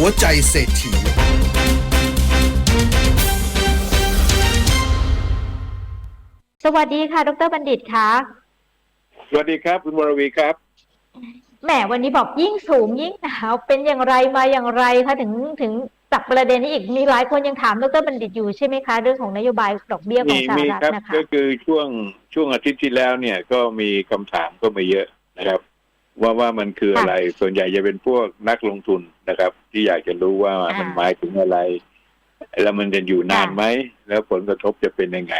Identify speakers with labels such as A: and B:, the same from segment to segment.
A: หัวใจเศรษฐี
B: สวัสดีค่ะ ดรบัณฑิตคะ
C: สวัสดีครับ คุณวรวีครับ
B: แหมวันนี้บอกยิ่งสูงยิ่งหนาวเป็นอย่างไรมาอย่างไรคะถึงถึงจับประเด็นนี้อีกมีหลายคนยังถามดรบัณฑิตอยู่ใช่ไหมคะ เรื่องของนโยบายดอกเบี้ยขอ
C: มี
B: งสห
C: มี
B: รัฐ
C: ครับ
B: นะคะ
C: ก็คือช่วงช่วงอาทิตย์ที่แล้วเนี่ยก็มีคำถามก็มาเยอะนะครับ ว่าว่ามันคืออะไร ส่วนใหญ่จะเป็นพวกนักลงทุนนะครับ ที่อยากจะรู้ว่ามันหมายถึงอะไร แล้วมันจะอยู่นานไหม แล้วผลกระทบจะเป็นยังไง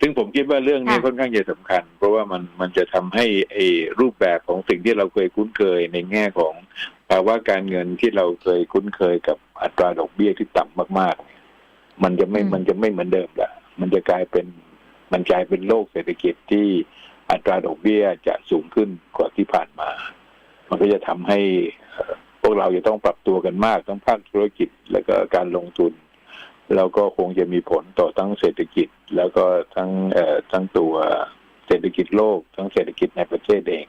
C: ซึ่งผมคิดว่าเรื่องนี้ค่อนข้างจะสำคัญ เพราะว่ามันมันจะทำให้ไอ้รูปแบบของสิ่งที่เราเคยคุ้นเคยในแง่ของภาวะการเงินที่เราเคยคุ้นเคยกับอัตราดอกเบี้ยที่ต่ำมากๆเนี่ยมันจะไม่มันจะไม่เหมือนเดิมละมันจะกลายเป็นมันกลายเป็นโลกเศรษฐกิจที่ อัตราดอกเบี้ยจะสูงขึ้นกว่าที่ผ่านมา มันก็จะทำให้พวกเราจะต้องปรับตัวกันมากทั้งภาคธุรกิจแล้วก็การลงทุน แล้วก็คงจะมีผลต่อทั้งเศรษฐกิจ แล้วก็ทั้งทั้งตัวเศรษฐกิจโลก ทั้งเศรษฐกิจในประเทศเอง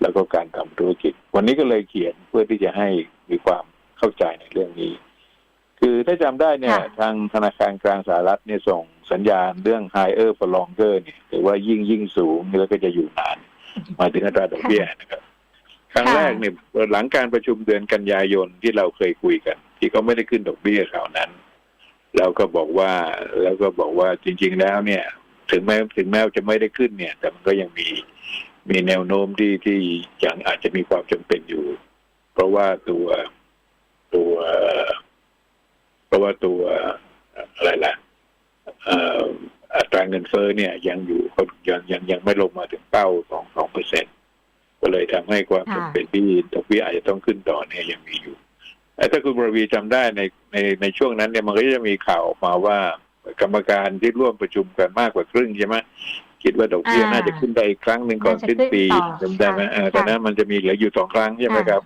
C: แล้วก็การทำธุรกิจ วันนี้ก็เลยเขียนเพื่อที่จะให้มีความเข้าใจในเรื่องนี้ คือถ้าจำได้เนี่ย ทางธนาคารกลางสหรัฐเนี่ยส่งสัญญาณเรื่อง higher for longer เนี่ยหรือว่ายิ่งยิ่งสูงแล้วก็จะอยู่นานหมายถึงอัตราดอกเบี้ยนะครับครั้งแรกเนี่ยหลังการประชุมเดือนกันยายนที่เราเคยคุยกัน ที่เขาไม่ได้ขึ้นดอกเบี้ยคราวนั้น แล้วก็บอกว่าแล้วก็บอกว่าจริง ๆ แล้วเนี่ย ถึงแม้ถึงแม้จะไม่ได้ขึ้นเนี่ย แต่มันก็ยังมีมีแนวโน้มที่ที่ยังอาจจะมีความจำเป็นอยู่ เพราะว่าตัวตัวเพ ราะว่าตัวอะไรล่ะเอ่ออัตราเงินเฟ้อเนี่ยยังอยู่ยังยังยังไม่ลงมาถึงเป้าสองสองเปอร์เซ็นก็เลยทำให้ความจำเป็นที่ดอกเบี้ยอาจจะต้องขึ้นต่อเนี่ยยังมีอยู่แต่ถ้าคุณบรวีจำได้ในในในช่วงนั้นเนี่ยมันก็จะมีข่าวออกมาว่ากรรมการที่ร่วมประชุมกันมากกว่าครึ่งใช่ไหมคิดว่าดอกเบี้ย
B: อ่า
C: น่าจะขึ้นได้อีกครั้งหนึ่งก่อน
B: น่าจะ
C: สิ้นปี
B: ขึ้นต่อ
C: จำได้ไหม
B: ค่ะ
C: เออตอนนั้นมันจะมีเหลืออยู่สองครั้งใช่ไหม
B: ค่ะ
C: ครับ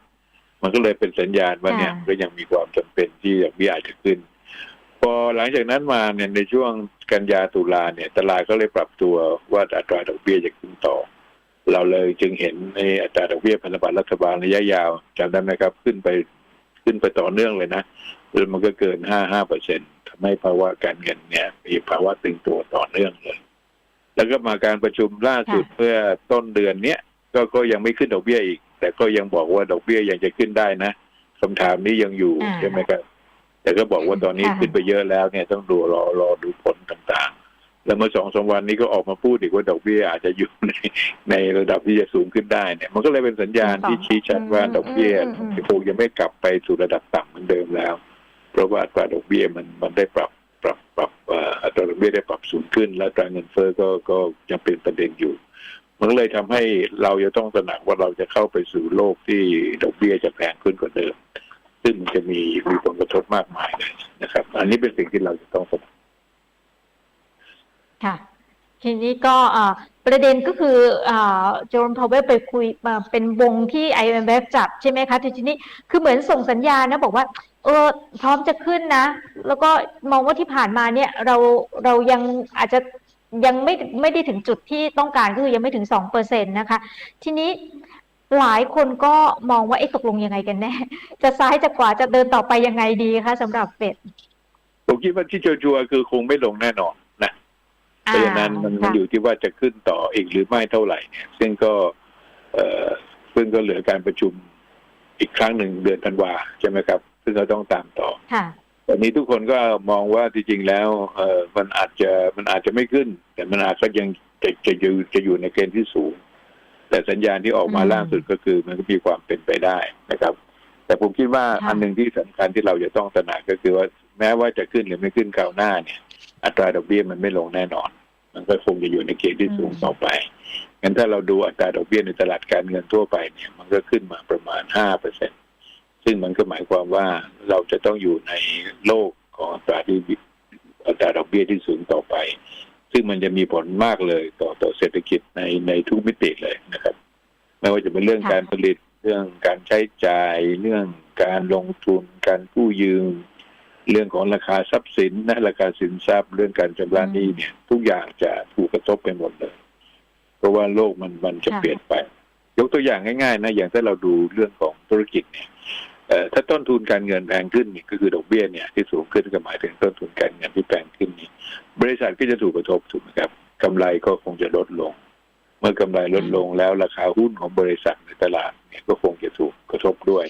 C: มันก็เลยเป็นสัญญาณว่าเนี่ย
B: ค่ะ
C: ก็ยังมีความจำเป็นที่ดอกเบี้ยอาจจะขึ้น พอหลังจากนั้นมาเนี่ยในช่วงกันยาตุลาเนี่ยตลาดก็เลยปรับตัวว่าอัตราดอกเบี้ยจะขึ้นต่อ เราเลยจึงเห็นในอัตราดอกเบี้ยพันธบัตรรัฐบาลระยะยาวจำได้ไหมครับขึ้นไปขึ้นไปต่อเนื่องเลยนะแล้วมันก็เกินห้าห้าเปอร์เซ็นทำให้ภาวะการเงินเนี่ย มีภาวะตึงตัวต่อเนื่องเลย แล้วก็มาการประชุมล่าสุดเมื่อต้นเดือนเนี้ยก็ก็ยังไม่ขึ้นดอกเบี้ยอีก แต่ก็ยังบอกว่าดอกเบี้ยยังจะขึ้นได้นะคำถามนี้ยังอยู่
B: อ่า
C: ใช่ไหมครับ แต่ก็บอกว่าตอนนี้
B: ค่ะ
C: ขึ้นไปเยอะแล้วเนี่ยต้องดูรอรอดูผลต่างๆ แล้วเมื่อสองสามวันนี้ก็ออกมาพูดอีกว่าดอกเบี้ยอาจจะอยู่ในในระดับที่จะสูงขึ้นได้เนี่ย มันก็เลยเป็นสัญญาณที่ชี้ชัดว่าดอกเบี้ย
B: อืมอืมอืม
C: คงจะไม่กลับไปสู่ระดับต่ำเหมือนเดิมแล้ว เพราะว่าอัตราดอกเบี้ยมันมันได้ปรับปรับปรับเอ่ออัตราดอกเบี้ยได้ปรับสูงขึ้น และอัตราเงินเฟ้อก็ก็ยังเป็นประเด็นอยู่ มันเลยทำให้เราจะต้องตระหนักว่าเราจะเข้าไปสู่โลกที่ดอกเบี้ยจะแพงขึ้นกว่าเดิม ซึ่งจะมีมีผลกระทบมากมายเลยนะครับ อันนี้เป็นสิ่งที่เราจะต้องตระหนัก
B: ค่ะ ทีนี้ก็ประเด็นก็คือโจนพาวเวลไปคุยเป็นวงที่ IMF จับใช่ไหมคะทีนี้คือเหมือนส่งสัญญาณนะบอกว่าเออพร้อมจะขึ้นนะ แล้วก็มองว่าที่ผ่านมาเนี่ยเราเรายังอาจจะ ยังไม่ไม่ได้ถึงจุดที่ต้องการก็คือยังไม่ถึงสองเปอร์เซ็นต์นะคะ ทีนี้หลายคนก็มองว่าไอ้ตกลงยังไงกันแน่ จะซ้ายจะขวาจะเดินต่อไปยังไงดีคะสำหรับเฟด
C: ผมคิดว่าที่ชัวร์ๆคือคงไม่ลงแน่นอนนะเพราะฉะนั้นมันมัน
B: ค่ะ
C: อยู่ที่ว่าจะขึ้นต่ออีกหรือไม่เท่าไหร่เนี่ย ซึ่งก็ เอ่อซึ่งก็เหลือการประชุมอีกครั้งหนึ่งเดือนธันวาใช่ไหมครับ ซึ่งเราต้องตามต่อ
B: ค่ะ
C: ตอนนี้ทุกคนก็มองว่าจริงๆแล้วเออมันอาจจะมันอาจจะไม่ขึ้น แต่มันอาจจะยังจะจะอยู่จะอยู่ในเกณฑ์ที่สูง แต่สัญญาณที่ออกมา
B: อืม
C: ล่าสุดก็คือ มันก็มีความเป็นไปได้นะครับ แต่ผมคิดว่า
B: ค่ะ
C: อันหนึ่งที่สำคัญที่เราจะต้องตระหนักก็คือว่าแม้ว่าจะขึ้นหรือไม่ขึ้นคราวหน้าเนี่ย อัตราดอกเบี้ยมันไม่ลงแน่นอน มันก็คงจะอยู่ในเกณฑ์ที่สูงต่อไปงั้นถ้าเราดูอัตราดอกเบี้ยในตลาดการเงินทั่วไปเนี่ย มันก็ขึ้นมาประมาณห้าเปอร์เซ็น ซึ่งมันก็หมายความว่าเราจะต้องอยู่ในโลกของอัตราที่อัตราดอกเบี้ยที่สูงต่อไป ซึ่งมันจะมีผลมากเลยต่อต่อเศรษฐกิจในในทุกมิติเลยนะครับ ไม่ว่าจะเป็นเรื่องการผลิตเรื่องการใช้จ่าย เรื่องการลงทุน การกู้ยืม เรื่องของราคาทรัพย์สินนะราคาสินทรัพย์ เรื่องการชำระหนี้เนี่ย ทุกอย่างจะถูกกระทบไปหมดเลย เพราะว่าโลกมันมันจะเปลี่ยนไป ยกตัวอย่างง่ายๆนะอย่างถ้าเราดูเรื่องของธุรกิจเนี่ย ถ้าต้นทุนการเงินแพงขึ้นนี่ก็คือดอกเบี้ยเนี่ยที่สูงขึ้นก็หมายถึงต้นทุนการเงินที่แพงขึ้นนี่บริษัทก็จะถูกกระทบถูกไหมครับกำไรก็คงจะลดลง เมื่อกำไรลดลงแล้วราคาหุ้นของบริษัทในตลาดเนี่ยก็คงจะถูกกระทบด้วย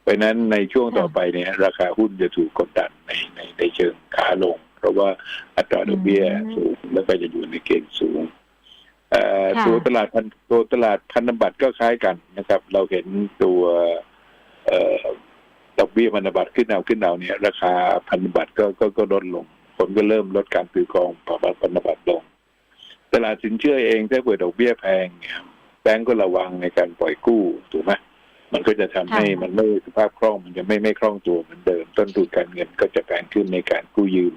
C: เพราะฉะนั้นในช่วงต่อไปเนี่ยราคาหุ้นจะถูกกดดันในในในเชิงขาลง เพราะว่าอัตราดอกเบี้ย
B: อืม
C: สูงแล้วก็จะอยู่ในเกณฑ์สูงเอ่อ
B: ค่ะ
C: ตัวตลาดพันตัวตลาดพันธบัตรก็คล้ายกันนะครับ เราเห็นตัวเอ่อ ดอกเบี้ยพันธบัตรขึ้นเอาขึ้นเอาเนี่ย ราคาพันธบัตรก็ก็ก็ลดลงคนก็เริ่มลดการถือกองพันธบัตรลง ตลาดสินเชื่อเองถ้าเปิดดอกเบี้ยแพงเนี่ยแบงก์ก็ระวังในการปล่อยกู้ถูกไหมมันก็จะทำให้
B: ค่ะ
C: มันไม่สภาพคล่องมันจะไม่ไม่คล่องตัวเหมือนเดิม ต้นทุนการเงินก็จะแพงขึ้นในการกู้ยืม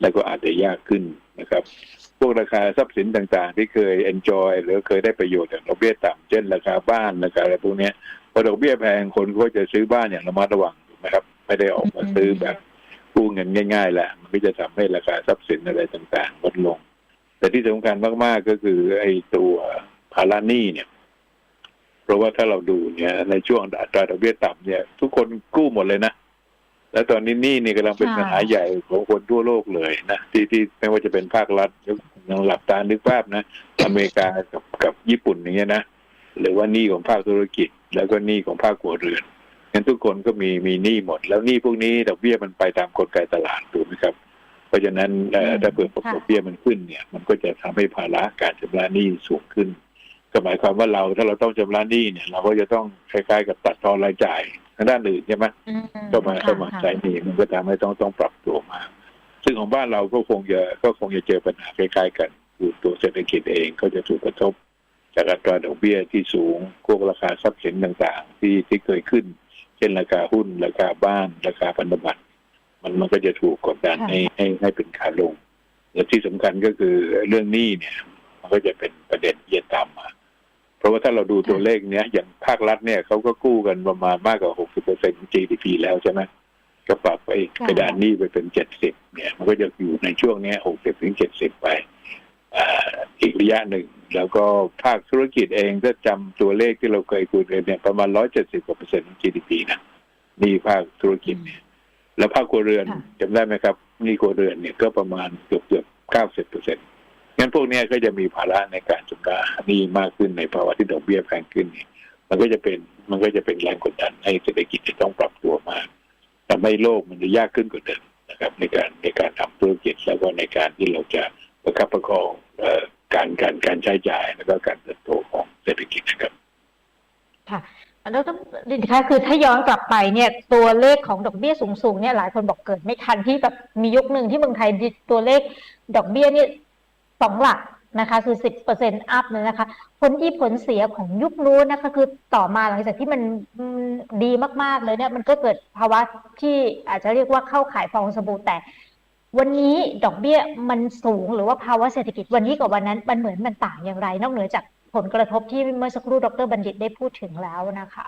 C: แล้วก็อาจจะยากขึ้นนะครับ พวกราคาทรัพย์สินต่างๆ ที่เคย enjoy หรือเคยได้ประโยชน์จากดอกเบี้ยต่ำเช่นราคาบ้านราคาอะไรพวกเนี้ย พอดอกเบี้ยแพงคนก็จะซื้อบ้านอย่างระมัดระวังถูกไหมครับ ไม่ได้ออกมาซื้อแบบกู้เงินง่ายๆแหละมันก็จะทำให้ราคาทรัพย์สินอะไรต่างๆลดลง แต่ที่สำคัญมากๆก็คือไอ้ตัวภาระหนี้เนี่ย เพราะว่าถ้าเราดูเนี่ยในช่วงอัตราดอกเบี้ยต่ำเนี่ย ทุกคนกู้หมดเลยนะและตอนนี้หนี้นี่กำลังเป็น
B: ค่ะ
C: ปัญหาใหญ่ของคนทั่วโลกเลยนะที่ที่ไม่ว่าจะเป็นภาครัฐยังหลับตานึกภาพนะ อเมริกากับกับญี่ปุ่นอย่างเงี้ยนะหรือว่าหนี้ของภาคธุรกิจ แล้วก็หนี้ของภาคครัวเรือนงั้นทุกคนก็มีมีหนี้หมด แล้วหนี้พวกนี้ดอกเบี้ยมันไปตามกลไกตลาดถูกไหมครับ เพราะฉะนั้นเอ่อ
B: อืม
C: ถ้าเปิด
B: ค่ะ
C: ดอกเบี้ยมันขึ้นเนี่ย มันก็จะทำให้ภาระการชำระหนี้สูงขึ้น ก็หมายความว่าเราถ้าเราต้องชำระหนี้เนี่ย เราก็จะต้องคล้ายๆกับตัดทอนรายจ่ายทางด้านอื่นใช่ไหม
B: อืม
C: ก็มา
B: ค่ะ
C: เข้ามา
B: ค่ะ
C: ใช้หนี้มันก็ทำให้ต้องต้องปรับตัวมา ซึ่งของบ้านเราก็คงจะก็คงจะเจอปัญหาคล้ายๆกันคือตัวเศรษฐกิจเองก็จะถูกกระทบ จากอัตราดอกเบี้ยที่สูงพวกราคาทรัพย์สินต่างๆ ที่ที่เคยขึ้น เช่นราคาหุ้น ราคาบ้าน ราคาพันธบัตรมันมันก็จะถูกกดดัน
B: ค่ะ
C: ให้ให้ให้เป็นขาลงและที่สำคัญก็คือเรื่องหนี้เนี่ย มันก็จะเป็นประเด็นที่จะตามมา เพราะว่าถ้าเราดูตัวเลขเนี้ยอย่างภาครัฐเนี่ยเขาก็กู้กันประมาณมากกว่า60%ของ GDP แล้วใช่ไหมก็ปรับไป
B: ค่ะ
C: กระดานหนี้ไปเป็น70เนี่ย มันก็จะอยู่ในช่วงเนี้ย60ถึง70ไปอ่าอีกระยะหนึ่ง แล้วก็ภาคธุรกิจเองถ้าจำตัวเลขที่เราเคยคุยกันเนี่ยประมาณ170กว่าเปอร์เซ็นต์ของ GDP นะหนี่ภาคธุรกิจเนี่ยแล้วภาคครัวเรือน
B: ค่ะ
C: จำได้ไหมครับหนี่ครัวเรือนเนี่ยก็ประมาณเกือบเกือบเก้าสิบเปอร์เซ็นต์งั้นพวกเนี้ยก็จะมีภาระในการชำระหนี้มากขึ้นในภาวะที่ดอกเบี้ยแพงขึ้นนี่มันก็จะเป็นมันก็จะเป็นแรงกดดันให้เศรษฐกิจจะต้องปรับตัวมากทำให้โลกมันจะยากขึ้นกว่าเดิมนะครับ ในการในการทำธุรกิจแล้วก็ในการที่เราจะประคับประคองเอ่อ การการการใช้จ่ายแล้วก็การเติบโตของเศรษฐกิจนะครับ
B: ค่ะแล้วก็ดินคะคือถ้าย้อนกลับไปเนี่ยตัวเลขของดอกเบี้ยสูงๆเนี่ยหลายคนบอกเกิดไม่ทันที่แบบมียุคหนึ่งที่เมืองไทยตัวเลขดอกเบี้ยนี่สองหลักนะคะคือสิบเปอร์เซ็นต์อัพเลยนะคะ ผลดีผลเสียของยุคนู้นนะคะ คือต่อมาหลังจากที่มันดีมากๆเลยเนี่ยมันก็เกิดภาวะที่อาจจะเรียกว่าเข้าขายฟองสบู่แต่ วันนี้ดอกเบี้ยมันสูงหรือว่าภาวะเศรษฐกิจวันนี้กับวันนั้นมันเหมือนมันต่างอย่างไร นอกเหนือจากผลกระทบที่เมื่อสักครู่ดรบัณฑิตได้พูดถึงแล้วนะคะ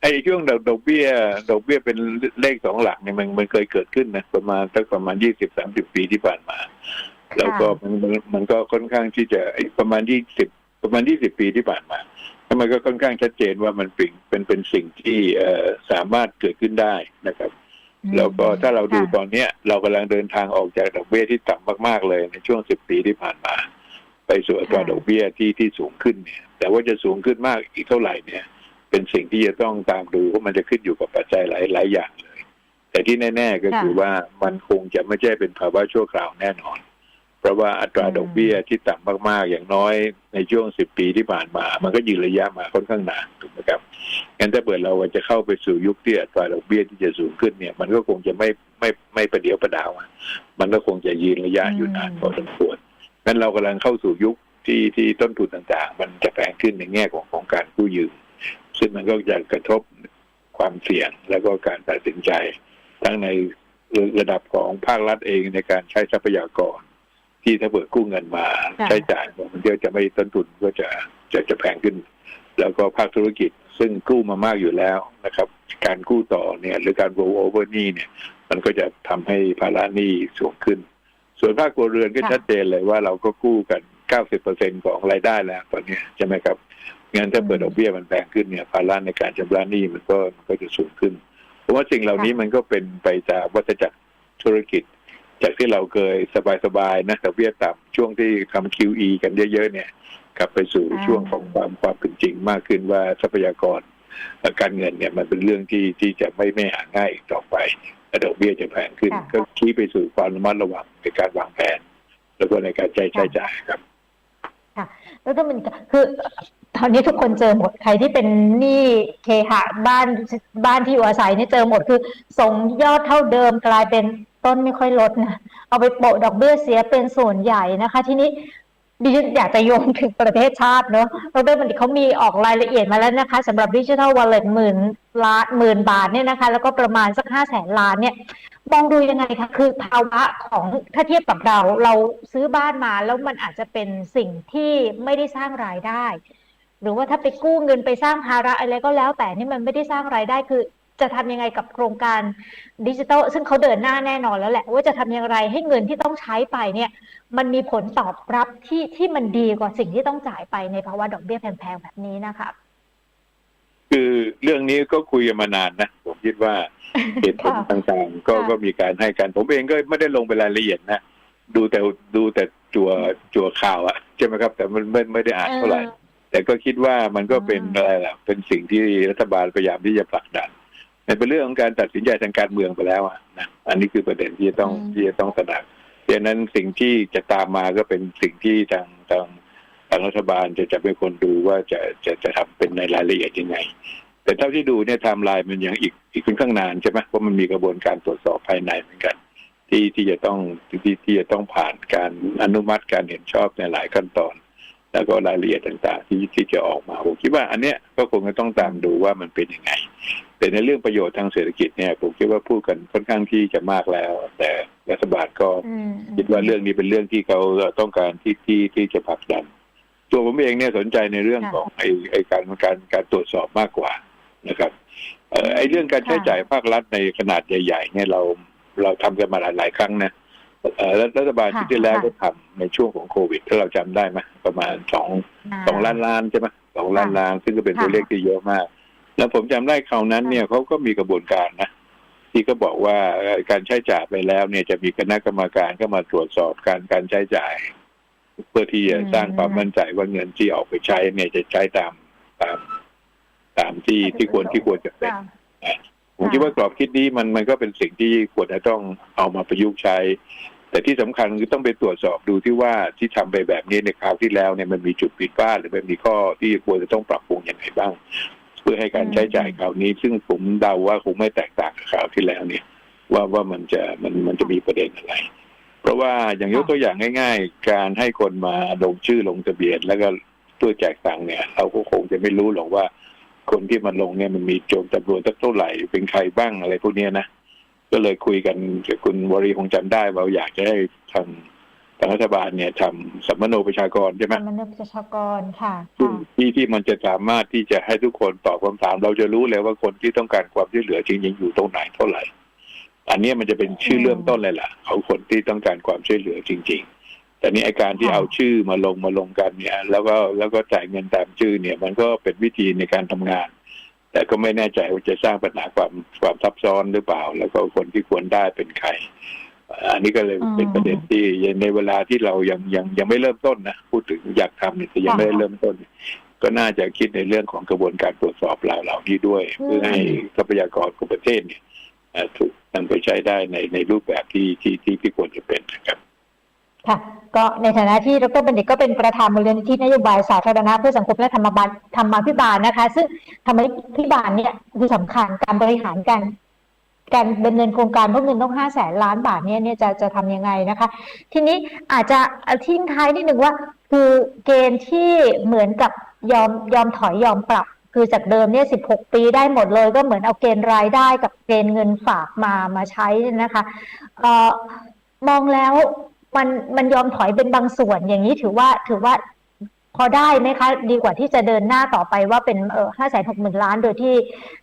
C: ไอ้ช่วงดอกดอกเบี้ยดอกเบี้ยเป็นเลขสองหลักเนี่ยมันมันเคยเกิดขึ้นนะประมาณสักประมาณยี่สิบสามสิบปีที่ผ่านมา แล้วก็มันมันก็ค่อนข้างที่จะประมาณยี่สิบประมาณยี่สิบปีที่ผ่านมาแล้วมันก็ค่อนข้างชัดเจนว่ามันเป็นเป็นเป็นสิ่งที่เอ่อสามารถเกิดขึ้นได้นะครับ แล้วก็ถ้าเราดูตอนเนี้ย เรากำลังเดินทางออกจากดอกเบี้ยที่ต่ำมากๆเลยในช่วงสิบปีที่ผ่านมา ไปสู่อัตราดอกเบี้ยที่ที่สูงขึ้นเนี่ย แต่ว่าจะสูงขึ้นมากอีกเท่าไหร่เนี่ย เป็นสิ่งที่จะต้องตามดูเพราะมันจะขึ้นอยู่กับปัจจัยหลายหลายอย่างเลย แต่ที่แน่ ๆ ก็คือว่ามันคงจะไม่ใช่เป็นภาวะชั่วคราวแน่นอน เพราะว่าอัตราดอกเบี้ยที่ต่ำมากๆ อย่างน้อยในช่วงสิบปีที่ผ่านมา มันก็ยืนระยะมาค่อนข้างนานถูกไหมครับงั้นถ้าเปิดเราจะเข้าไปสู่ยุคที่อัตราดอกเบี้ยที่จะสูงขึ้นเนี่ย มันก็คงจะไม่ไม่ไม่ประเดียวประดาวอะมันก็คงจะยืนระยะอยู่นานพอสมควรงั้นเรากำลังเข้าสู่ยุคที่ที่ต้นทุนต่างๆ มันจะแพงขึ้นในแง่ของของการกู้ยืมซึ่งมันก็จะกระทบความเสี่ยงแล้วก็การตัดสินใจ ทั้งในระดับของภาครัฐเองในการใช้ทรัพยากร ที่ถ้าเปิดกู้เงินมา
B: ค่ะ
C: ใช้จ่ายมันก็จะไม่ต้นทุนก็จะจะจะแพงขึ้น แล้วก็ภาคธุรกิจซึ่งกู้มามากอยู่แล้วนะครับ การกู้ต่อเนี่ยหรือการ roll over หนี้เนี่ย มันก็จะทำให้ภาระหนี้สูงขึ้น ส่วนภาคครัวเรือนก็
B: ค่ะ
C: ชัดเจนเลยว่าเราก็กู้กัน 90%ของรายได้แล้วตอนเนี้ยใช่ไหมครับงั้นถ้าเปิดดอกเบี้ยมันแพงขึ้นเนี่ยภาระในการชำระหนี้มันก็มันก็จะสูงขึ้น เพราะว่าสิ่งเหล่านี้มันก็เป็นไปจากวัฏจักรธุรกิจ จากที่เราเคยสบายๆนะแต่เวียดต่ำช่วงที่ทำ QE กันเยอะๆเนี่ยกลับไปสู่
B: อ่า
C: ช่วงของความความเป็นจริงมากขึ้นว่าทรัพยากรและการเงินเนี่ยมันเป็นเรื่องที่ที่จะไม่ไม่หาง่ายอีกต่อไปและดอกเบี้ยจะแพงขึ้น ก็ชี้ไปสู่ความระมัดระวังในการวางแผน แล้วก็ในการใช้ใช้จ่ายครับ
B: แล้วก็มันคือตอนนี้ทุกคนเจอหมดใครที่เป็นหนี้เคหะบ้านบ้านที่อยู่อาศัยนี่เจอหมดคือส่งยอดเท่าเดิมกลายเป็น ต้นไม่ค่อยลดนะเอาไปโปะดอกเบี้ยเสียเป็นส่วนใหญ่นะคะ ทีนี้ดิฉันอยากจะโยงถึงประเทศชาติเนอะดรบัณฑิตเขามีออกรายละเอียดมาแล้วนะคะสำหรับดิจิทัลวอลเล็ตหมื่นล้านหมื่นบาทเนี่ยนะคะ แล้วก็ประมาณสักห้าแสนล้านเนี่ย มองดูยังไงคะคือภาวะของถ้าเทียบกับเรา เราซื้อบ้านมาแล้วมันอาจจะเป็นสิ่งที่ไม่ได้สร้างรายได้ หรือว่าถ้าไปกู้เงินไปสร้างภาระอะไรก็แล้วแต่นี่มันไม่ได้สร้างรายได้คือ จะทำยังไงกับโครงการดิจิทัลซึ่งเขาเดินหน้าแน่นอนแล้วแหละ ว่าจะทำอย่างไรให้เงินที่ต้องใช้ไปเนี่ย มันมีผลตอบรับที่ที่มันดีกว่าสิ่งที่ต้องจ่ายไปในภาวะดอกเบี้ยแพงๆแบบนี้นะคะ
C: คือเรื่องนี้ก็คุยกันมานานนะ ผมคิดว่าเหตุผล
B: ค่ะ
C: ต่างๆ ก็
B: ค่ะ
C: ก็มีการให้กัน ผมเองก็ไม่ได้ลงไปรายละเอียดนะ ดูแต่ดูแต่จัวจัวข่าวอะใช่ไหมครับ แต่มันไม่ไม่ได้อ่านเท่าไหร่ แต่ก็คิดว่ามันก็เป็น
B: อืม
C: อะไรล่ะเป็นสิ่งที่รัฐบาลพยายามที่จะผลักดัน มันเป็นเรื่องของการตัดสินใจทางการเมืองไปแล้วอะนะอันนี้คือประเด็นที่จะต้องที่จะต้องตระหนักดังนั้นสิ่งที่จะตามมาก็เป็นสิ่งที่ทางทางทางรัฐบาลจะจะเป็นคนดูว่าจะจะจะทำเป็นในรายละเอียดยังไง แต่เท่าที่ดูเนี่ยไทม์ไลน์มันยังอีกอีกค่อนข้างนานใช่ไหมเพราะมันมีกระบวนการตรวจสอบภายในเหมือนกัน ที่ที่จะต้องที่ที่จะต้องผ่านการอนุมัติการเห็นชอบในหลายขั้นตอน แล้วก็รายละเอียดต่าง ๆ ที่ที่จะออกมาผมคิดว่าอันเนี้ยก็คงจะต้องตามดูว่ามันเป็นยังไง แต่ในเรื่องประโยชน์ทางเศรษฐกิจเนี่ยผมคิดว่าพูดกันค่อนข้างที่จะมากแล้ว แต่รัฐบาลก็
B: อืม
C: คิดว่าเรื่องนี้เป็นเรื่องที่เขาต้องการที่ที่ที่จะผลักดัน ตัวผมเองเนี่ยสนใจในเรื่อง
B: ค่ะ
C: ของไอ้ไอ้การการการตรวจสอบมากกว่านะครับเอ่อไอ้เรื่องการใช้จ่ายภาครัฐในขนาดใหญ่ ๆ เนี่ยเราเราทำกันมาหลายๆครั้งนะเอ่อรัฐบาล
B: ค่ะ
C: ชุดที่แล้ว
B: ค่ะ
C: ก็ทำในช่วงของโควิด ถ้าเราจำได้ไหมประมาณสองสองล้านล้านใช่ไหมสองล้านล้าน ซึ่งก็เป็นตัวเลขที่เยอะมาก แล้วผมจำได้คราวนั้นเนี่ยเขาก็มีกระบวนการนะที่ก็บอกว่าเอ่อการใช้จ่ายไปแล้วเนี่ยจะมีคณะกรรมการเข้ามาตรวจสอบการการใช้จ่าย เพื่อที่จะสร้างความมั่นใจว่าเงินที่ออกไปใช้เนี่ยจะใช้ตามตามตามที่ที่ควรที่ควรจะเป็น
B: ค่ะ
C: ผมคิดว่ากรอบคิดนี้มันมันก็เป็นสิ่งที่ควรจะต้องเอามาประยุกต์ใช้ แต่ที่สำคัญคือต้องไปตรวจสอบดูที่ว่าที่ทำไปแบบนี้ในคราวที่แล้วเนี่ยมันมีจุดผิดพลาดหรือมันมีข้อที่ควรจะต้องปรับปรุงยังไงบ้าง เพื่อให้การใช้จ่ายคราวนี้ ซึ่งผมเดาว่าคงไม่แตกต่างกับคราวที่แล้วเนี่ย ว่าว่ามันจะมันมันจะมีประเด็นอะไร เพราะว่าอย่างยกตัวอย่างง่าย ๆ การให้คนมาลงชื่อลงทะเบียนแล้วก็ตัวแจกตังค์เนี่ย เราก็คงจะไม่รู้หรอกว่า คนที่มาลงเนี่ยมันมีโจมตำรวจสักเท่าไหร่เป็นใครบ้างอะไรพวกเนี้ยนะก็เลยคุยกันกับคุณวรีคงจำได้ว่าอยากจะให้ทาง ทางรัฐบาลเนี่ยทำสัมมโนประชากรใช่ไหม
B: มนุษยประชากรค่ะ
C: ซึ่ง
B: ค่ะ
C: ที่ที่มันจะสามารถที่จะให้ทุกคนตอบคำถาม เราจะรู้เลยว่าคนที่ต้องการความช่วยเหลือจริงๆอยู่ตรงไหนเท่าไหร่ อันเนี้ยมันจะเป็นชื่อเริ่มต้นเลยล่ะเขาคนที่ต้องการความช่วยเหลือจริง ๆแต่นี่ไอการที่
B: ค่ะ
C: เอาชื่อมาลงมาลงกันเนี่ย แล้วก็แล้วก็จ่ายเงินตามชื่อเนี่ย มันก็เป็นวิธีในการทำงาน แต่ก็ไม่แน่ใจว่าจะสร้างปัญหาความความซับซ้อนหรือเปล่า แล้วก็คนที่ควรได้เป็นใคร อันนี้ก็เลยเป็นประเด็นที่ในเวลาที่เรายังยังยังไม่เริ่มต้นนะพูดถึงอยากทำเนี่ยแต่ยังไม่ได้เริ่มต้น ก็น่าจะคิดในเรื่องของกระบวนการตรวจสอบเหล่าเหล่านี้ด้วย เพื่อให้ทรัพยากรของประเทศเนี่ยเอ่อถูกนำไปใช้ได้ในในรูปแบบที่ที่ที่ที่ควรจะเป็นนะครับ
B: ค่ะก็ในฐานะที่ดรบัณฑิตก็เป็นประธานมูลนิธินโยบายสาธารณะเพื่อสังคมและธรรมบาลธรรมาภิบาลนะคะ ซึ่งธรรมาภิบาลเนี่ยคือสำคัญการบริหารการ การดำเนินโครงการพราะเงินต้องห้าแสนล้านบาทเนี่ยเนี่ยจะจะทำยังไงนะคะ ทีนี้อาจจะทิ้งท้ายนิดหนึ่งว่า คือเกณฑ์ที่เหมือนกับยอมยอมถอยยอมปรับคือจากเดิมเนี่ย 16 ปีได้หมดเลย ก็เหมือนเอาเกณฑ์รายได้กับเกณฑ์เงินฝากมามาใช้นะคะเออมองแล้วมันมันยอมถอยเป็นบางส่วนอย่างนี้ถือว่าถือว่า พอได้ไหมคะ ดีกว่าที่จะเดินหน้าต่อไปว่าเป็นเออห้าแสนหกหมื่นล้านโดยที่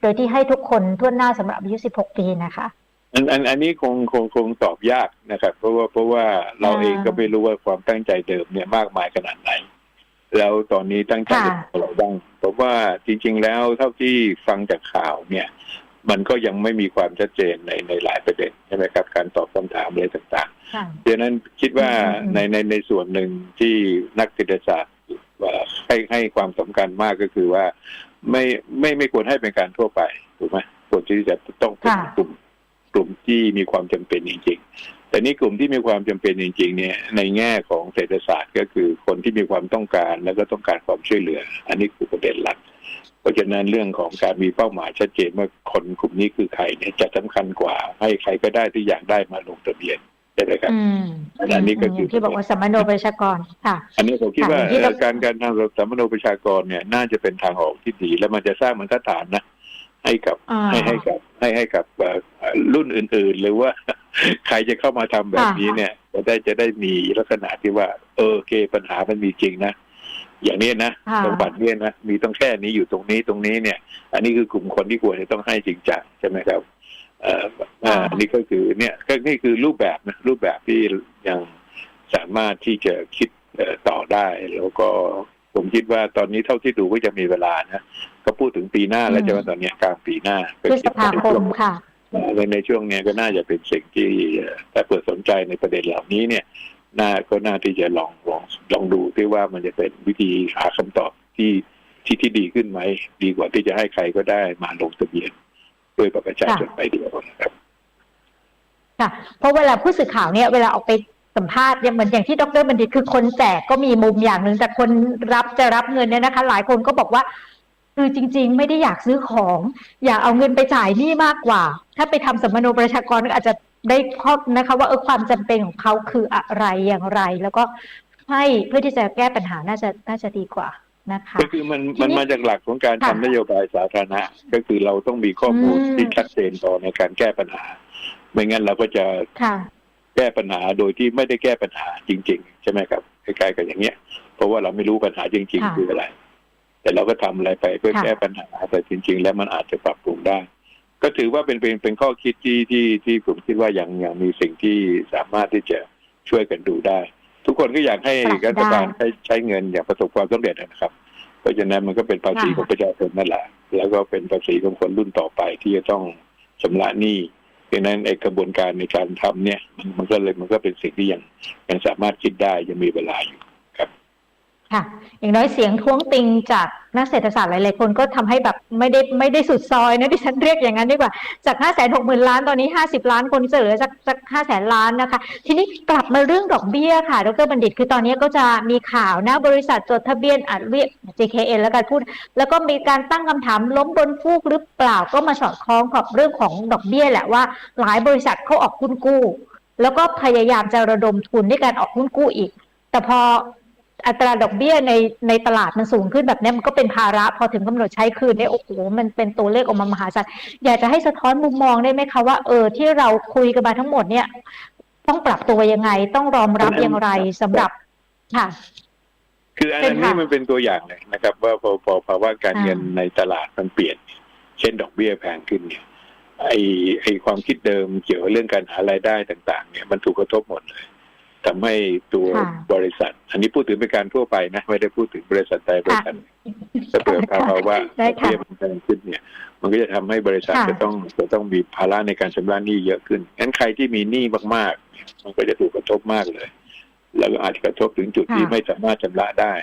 B: โดยที่ให้ทุกคนทั่วหน้าสำหรับอายุ16ปีนะคะ
C: อันอันอันนี้คงคงคงตอบยากนะครับ เพราะว่าเพราะว่าเรา
B: อ่า
C: เองก็ไม่รู้ว่าความตั้งใจเดิมเนี่ยมากมายขนาดไหน แล้วตอนนี้ตั้งใจ
B: ค่ะ
C: จะทำอะไรบ้างผมว่าจริง ๆ แล้วเท่าที่ฟังจากข่าวเนี่ย มันก็ยังไม่มีความชัดเจนในในหลายประเด็นใช่ไหมครับ การตอบคำถามอะไรต่าง
B: ค่ะ
C: ๆดังนั้นคิดว่า
B: อืมอืม
C: ในในในส่วนหนึ่งที่นักเศรษฐศาสตร์ว่า ให้ให้ความสำคัญมากก็คือว่า ไม่ไม่ไม่ควรให้เป็นการทั่วไปถูกไหมควรที่จะต้องเป็น
B: ค่ะ
C: กลุ่มกลุ่มที่มีความจำเป็นจริงๆ แต่นี่กลุ่มที่มีความจำเป็นจริง ๆ เนี่ย ในแง่ของเศรษฐศาสตร์ก็คือคนที่มีความต้องการแล้วก็ต้องการความช่วยเหลือ อันนี้คือประเด็นหลัก เพราะฉะนั้นเรื่องของการมีเป้าหมายชัดเจนว่าคนกลุ่มนี้คือใครเนี่ยจะสำคัญกว่าให้ใครก็ได้ที่อยากได้มาลงทะเบียนใช่ไหมครับ
B: อืม
C: อันนี้ก็คือ
B: มที่บอกว่าสมโนประชากรค่ะ
C: อันนี้ผมคิดว่า
B: ค่ะอย่างที่
C: เอ่อ
B: เรา
C: การการทำสัมมโนประชากรเนี่ยน่าจะเป็นทางออกที่ดี แล้วมันจะสร้างบรรทัดฐานนะให้กับ
B: อ่า
C: ให้ให้กับให้ให้กับเอ่อเอ่อรุ่นอื่น ๆ หรือว่าใครจะเข้ามาทำแบบนี้เนี่ยจะได้จะได้มีลักษณะที่ว่า เออโอเคปัญหามันมีจริงนะอย่างนี้นะ
B: ค่ะ
C: ตรงบัตรเนี่ยนะมีต้องแค่นี้อยู่ตรงนี้ตรงนี้เนี่ย อันนี้คือกลุ่มคนที่ควรจะต้องให้จริงจังใช่ไหมครับเอ่ออ่าอันนี้ก็คือเนี่ยก็นี่คือรูปแบบนะรูปแบบที่ยังสามารถที่จะคิดเอ่อต่อได้ แล้วก็ผมคิดว่าตอนนี้เท่าที่ดูก็จะมีเวลานะก็พูดถึงปีหน้าแล้ว
B: อืม
C: จะมาตอนเนี้ยกลางปีหน้า
B: พฤษภาคมค่ะ
C: ในในช่วงเนี้ยก็น่าจะเป็นสิ่งที่เอ่อถ้าเปิดสนใจในประเด็นเหล่านี้เนี่ยน่าก็น่าที่จะลองลองลองดูที่ว่ามันจะเป็นวิธีหาคำตอบที่ที่ที่ดีขึ้นไหม ดีกว่าที่จะให้ใครก็ได้มาลงทะเบียน ด้วยบัตรประชาชนไปเดียวนะครับ
B: ค่ะเพราะเวลาผู้สื่อข่าวเนี่ยเวลาออกไปสัมภาษณ์เนี่ยเหมือนอย่างที่ดรบัณฑิตคือคนแจกก็มีมุมอย่างหนึ่งแต่คนรับจะรับเงินเนี่ยนะคะ หลายคนก็บอกว่า คือจริง ๆ ไม่ได้อยากซื้อของ อยากเอาเงินไปจ่ายหนี้มากกว่า ถ้าไปทำสมโนประชากรก็อาจจะได้ข้อนะคะ ว่าเออความจำเป็นของเขาคืออะไรอย่างไร แล้วก็ให้เพื่อที่จะแก้ปัญหาน่าจะน่าจะดีกว่า นะคะ
C: ก็คือมัน
B: ทีนี้
C: มันมาจากหลักของการ
B: ค่ะ
C: ทำนโยบายสาธารณะ ก็คือเราต้องมีข้อมูล
B: อืม
C: ที่ชัดเจนพอในการแก้ปัญหา ไม่งั้นเราก็จะ
B: ค่ะ
C: แก้ปัญหาโดยที่ไม่ได้แก้ปัญหาจริง ๆ ใช่ไหมครับคล้ายๆกับอย่างเงี้ย เพราะว่าเราไม่รู้ปัญหาจริง
B: ค่ะ
C: ๆคืออะไร แต่เราก็ทำอะไรไปเพื่อ
B: ค่ะ
C: แก้ปัญหาแต่จริง ๆ แล้วมันอาจจะปรับปรุงได้ ก็ถือว่าเป็นเป็นเป็นข้อคิดที่ที่ที่ผมคิดว่ายังยังมีสิ่งที่สามารถที่จะช่วยกันดูได้ ทุกคนก็อยากให้
B: ปรับได้
C: รัฐบาลใช้ใช้เงินอย่างประสบความสำเร็จนะครับ เพราะฉะนั้นมันก็เป็นภาษี
B: ค่ะ
C: ของประชาชนนั่นแหละ แล้วก็เป็นภาษีของคนรุ่นต่อไปที่จะต้องชำระหนี้ดังนั้นไอ้กระบวนการในการทำเนี่ยมันมันก็เลยมันก็เป็นสิ่งที่ยังยังสามารถคิดได้ยังมีเวลาอยู่
B: ค่ะ อย่างน้อยเสียงท้วงติงจากนักเศรษฐศาสตร์หลายๆคนก็ทำให้แบบไม่ได้ไม่ได้สุดซอยนะดิฉันเรียกอย่างนั้นดีกว่า จาก5 6 0 0 0 0ล้านตอนนี้50ล้านคนจะเหลือสักสัก5แสนล้านนะคะ ทีนี้กลับมาเรื่องดอกเบี้ยค่ะ ดรบัณฑิต คือตอนนี้ก็จะมีข่าวนะบริษัทจดทะเบียนอาจเรียก JKN แล้วกันพูด แล้วก็มีการตั้งคำถามล้มบนฟูกหรือเปล่าก็มาสอดคล้องกับเรื่องของดอกเบี้ยแหละว่าหลายบริษัทเขาออกหุ้นกู้ แล้วก็พยายามจะระดมทุนด้วยการออกหุ้นกู้อีก แต่พอ อัตราดอกเบี้ยในในตลาดมันสูงขึ้นแบบนี้มันก็เป็นภาระพอถึงกำหนดใช้คืนเนี่ยโอ้โหมันเป็นตัวเลขออกมามหาศาลอยากจะให้สะท้อนมุมมองได้ไหมคะว่าเออที่เราคุยกันมาทั้งหมดเนี่ย ต้องปรับตัวยังไง ต้องรอมรับอย่างไรสำหรับค่ะ
C: คืออัน
B: เป็น
C: นี้
B: ค่ะ
C: มันเป็นตัวอย่างเลยนะครับ ว่าพอพอภาวะการ
B: อ่า
C: เงินในตลาดมันเปลี่ยน เช่นดอกเบี้ยแพงขึ้นเนี่ยไอไอความคิดเดิมเกี่ยวกับเรื่องการหารายได้ต่าง ๆ เนี่ยมันถูกกระทบหมดเลย ทำให้ตัว
B: ค่ะ
C: บริษัท อันนี้พูดถึงเป็นการทั่วไปนะไม่ได้พูดถึงบริษัทใดบริษัทหนึ่งถ้าเปิดภาวะ
B: ได้
C: ดอก
B: ค่ะ
C: เบี้ยมันแพงขึ้นเนี่ย มันก็จะทำให้บริษัท
B: ค่ะ
C: จะต้องจะต้องมีภาระในการชำระหนี้เยอะขึ้นงั้นใครที่มีหนี้มากๆเนี่ยมันก็จะถูกกระทบมากเลย แล้วก็อาจจะกระทบถึงจุดที่
B: ค่ะ
C: ไม่สามารถชำระได้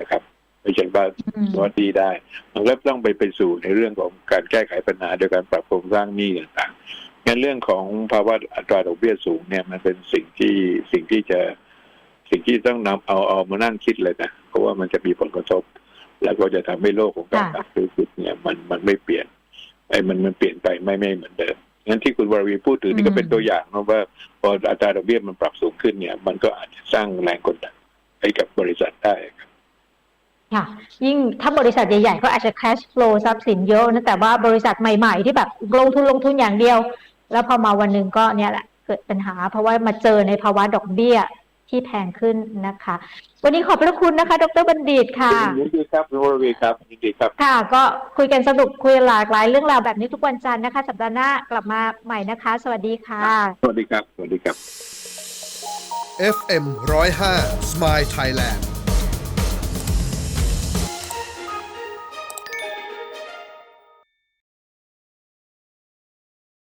C: นะครับไม่ใช่ว่า
B: อืม
C: วัดดีได้ มันก็ต้องไปไปสู่ในเรื่องของการแก้ไขปัญหาโดยการปรับโครงสร้างหนี้ต่างๆ งั้นเรื่องของภาวะอัตราดอกเบี้ยสูงเนี่ยมันเป็นสิ่งที่สิ่งที่จะสิ่งที่ต้องนำเอาเอามานั่งคิดเลยนะเพราะว่ามันจะมีผลกระทบ แล้วก็จะทำให้โลกของการ
B: ค่ะ
C: สั่งซื้อสินเนี่ยมันมันไม่เปลี่ยนไอ้มันมันเปลี่ยนไปไม่ไม่เหมือนเดิมงั้นที่คุณวรวีพูดถึงนี่ก็เป็นตัวอย่างนะว่าพออัตราดอกเบี้ยมันปรับสูงขึ้นเนี่ย มันก็อาจจะสร้างแรงกดดันให้กับบริษัทได้ครับ
B: ค่ะ ยิ่งถ้าบริษัทใหญ่ๆก็อาจจะ cash flow ทรัพย์สินเยอะนะแต่ว่าบริษัทใหม่ๆ ที่แบบลงทุนลงทุนอย่างเดียว แล้วพอมาวันหนึ่งก็เนี่ยแหละเกิดปัญหา เพราะว่ามาเจอในภาวะดอกเบี้ยที่แพงขึ้นนะคะ วันนี้ขอบพระคุณนะคะ ดรบัณฑิตค่ะ
C: ยินดีครับคุณวรวีครับยินดีครับ
B: ค่ะ ก็คุยกันสนุกคุยหลากหลายเรื่องราวแบบนี้ทุกวันจันทร์นะคะ สัปดาห์หน้ากลับมาใหม่นะคะ สวัสดีค่ะ
C: สวัสดีครับ สวัสดีครับ
A: FM 105 Smile Thailand